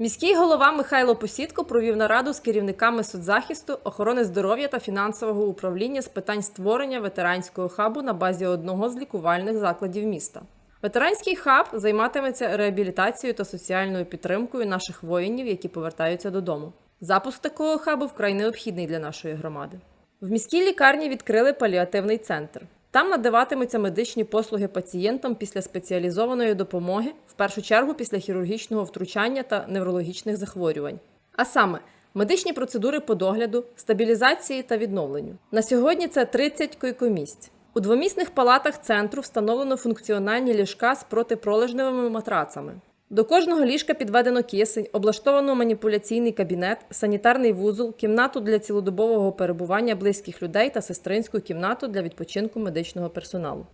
Міський голова Михайло Посідко провів нараду з керівниками соцзахисту, охорони здоров'я та фінансового управління з питань створення ветеранського хабу на базі одного з лікувальних закладів міста. Ветеранський хаб займатиметься реабілітацією та соціальною підтримкою наших воїнів, які повертаються додому. Запуск такого хабу вкрай необхідний для нашої громади. В міській лікарні відкрили паліативний центр. Там надаватимуться медичні послуги пацієнтам після спеціалізованої допомоги, в першу чергу після хірургічного втручання та неврологічних захворювань. А саме медичні процедури по догляду, стабілізації та відновленню. На сьогодні це 30 койкомісць. У двомісних палатах центру встановлено функціональні ліжка з протипролежневими матрацами. До кожного ліжка підведено кисень, облаштовано маніпуляційний кабінет, санітарний вузол, кімнату для цілодобового перебування близьких людей та сестринську кімнату для відпочинку медичного персоналу.